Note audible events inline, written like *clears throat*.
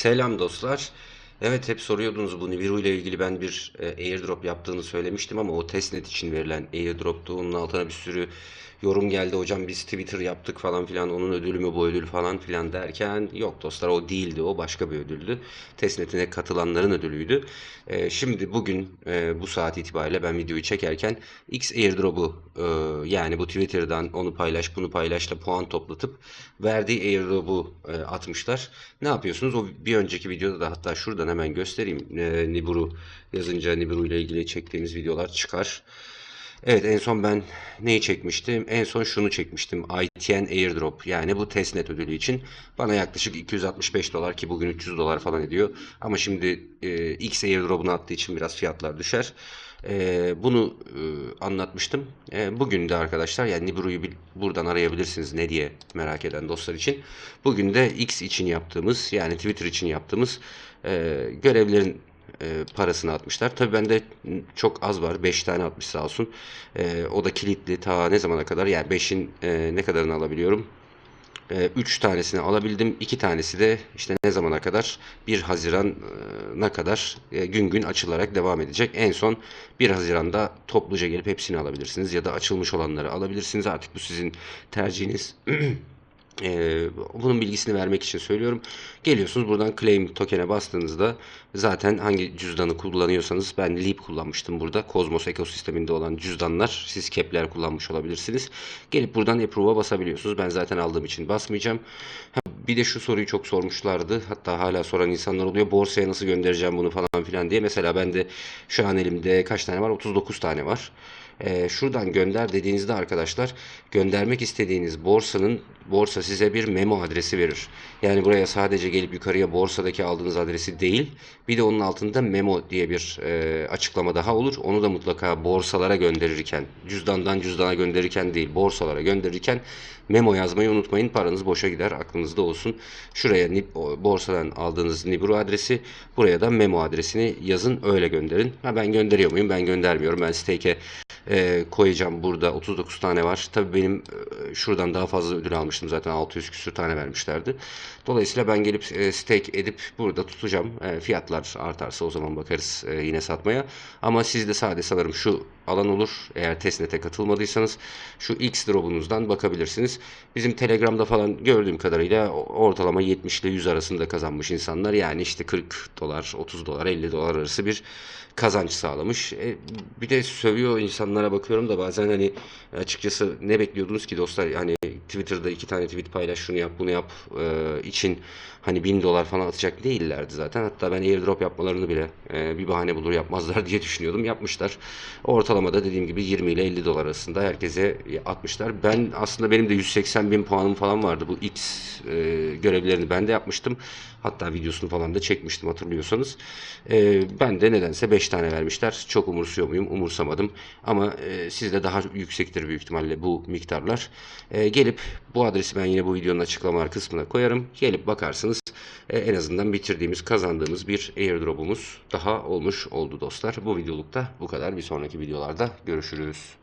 Selam dostlar. Evet hep soruyordunuz bu Nibiru ile ilgili ben bir e, airdrop yaptığını söylemiştim ama o testnet için verilen airdroptu. Onun altına bir sürü yorum geldi. Hocam biz Twitter yaptık falan filan onun ödülü mü bu ödül falan filan derken yok dostlar o değildi. O başka bir ödüldü. Testnet'ine katılanların ödülüydü. E, şimdi bugün e, bu saat itibariyle ben videoyu çekerken X airdrop'u e, yani bu Twitter'dan onu paylaş bunu paylaşla puan toplatıp verdiği airdrop'u e, atmışlar. Ne yapıyorsunuz? O bir önceki videoda da hatta şuradan hemen göstereyim. E, Nibiru yazınca Nibiru ile ilgili çektiğimiz videolar çıkar. Evet en son ben neyi çekmiştim? En son şunu çekmiştim. ITN Airdrop. Yani bu testnet ödülü için bana yaklaşık 265 dolar ki bugün 300 dolar falan ediyor. Ama şimdi e, X Airdrop'unu attığı için biraz fiyatlar düşer. E, bunu e, anlatmıştım. E, bugün de arkadaşlar yani Nibiru'yu buradan arayabilirsiniz ne diye merak eden dostlar için. Bugün de X için yaptığımız yani Twitter için yaptığımız e, görevlerin e, parasını atmışlar. Tabii bende çok az var. 5 tane atmış sağ olsun. E, o da kilitli ta ne zamana kadar? Yani 5'in e, ne kadarını alabiliyorum? 3 tanesini alabildim. 2 tanesi de işte ne zamana kadar? 1 Haziran'a kadar e, gün gün açılarak devam edecek. En son 1 Haziran'da topluca gelip hepsini alabilirsiniz ya da açılmış olanları alabilirsiniz. Artık bu sizin tercihiniz. *clears throat* Ee, bunun bilgisini vermek için söylüyorum. Geliyorsunuz buradan claim token'e bastığınızda zaten hangi cüzdanı kullanıyorsanız ben Leap kullanmıştım burada. Cosmos ekosisteminde olan cüzdanlar siz Kepler kullanmış olabilirsiniz. Gelip buradan approve'a basabiliyorsunuz. Ben zaten aldığım için basmayacağım. Bir de şu soruyu çok sormuşlardı. Hatta hala soran insanlar oluyor. Borsaya nasıl göndereceğim bunu falan filan diye. Mesela bende şu an elimde kaç tane var? 39 tane var. Ee, şuradan gönder dediğinizde arkadaşlar göndermek istediğiniz borsanın borsa size bir memo adresi verir. Yani buraya sadece gelip yukarıya borsadaki aldığınız adresi değil bir de onun altında memo diye bir e, açıklama daha olur. Onu da mutlaka borsalara gönderirken cüzdandan cüzdana gönderirken değil borsalara gönderirken memo yazmayı unutmayın. Paranız boşa gider aklınızda olsun. Şuraya o borsadan aldığınız Nibiru adresi buraya da memo adresini yazın öyle gönderin. Ha ben gönderiyor muyum? Ben göndermiyorum. Ben stake'e e, koyacağım burada 39 tane var. Tabii benim e, şuradan daha fazla ödül almıştım zaten 600 küsür tane vermişlerdi. Dolayısıyla ben gelip e, stake edip burada tutacağım. E, fiyatlar artarsa o zaman bakarız e, yine satmaya. Ama sizde sadece sanırım şu alan olur. Eğer testnet'e katılmadıysanız şu X drop'unuzdan bakabilirsiniz. Bizim Telegram'da falan gördüğüm kadarıyla ortalama 70 ile 100 arasında kazanmış insanlar. Yani işte 40 dolar, 30 dolar, 50 dolar arası bir kazanç sağlamış. E, bir de sövüyor insanlara bakıyorum da bazen hani açıkçası ne bekliyordunuz ki dostlar? Hani Twitter'da iki tane tweet paylaş şunu yap bunu yap e, için hani 1000 dolar falan atacak değillerdi zaten. Hatta ben airdrop yapmalarını bile e, bir bahane bulur yapmazlar *laughs* diye düşünüyordum. Yapmışlar. Ortalamada dediğim gibi 20 ile 50 dolar arasında herkese atmışlar. Ben aslında benim de 180 bin puanım falan vardı. Bu X e, görevlerini ben de yapmıştım. Hatta videosunu falan da çekmiştim hatırlıyorsanız. E, ben de nedense 5 tane vermişler. Çok umursuyor muyum? Umursamadım. Ama e, sizde daha yüksektir büyük ihtimalle bu miktarlar. E, gelip bu adresi ben yine bu videonun açıklamalar kısmına koyarım. Gelip bakarsınız. E, en azından bitirdiğimiz, kazandığımız bir airdrop'umuz daha olmuş oldu dostlar. Bu videolukta bu kadar. Bir sonraki videolarda görüşürüz.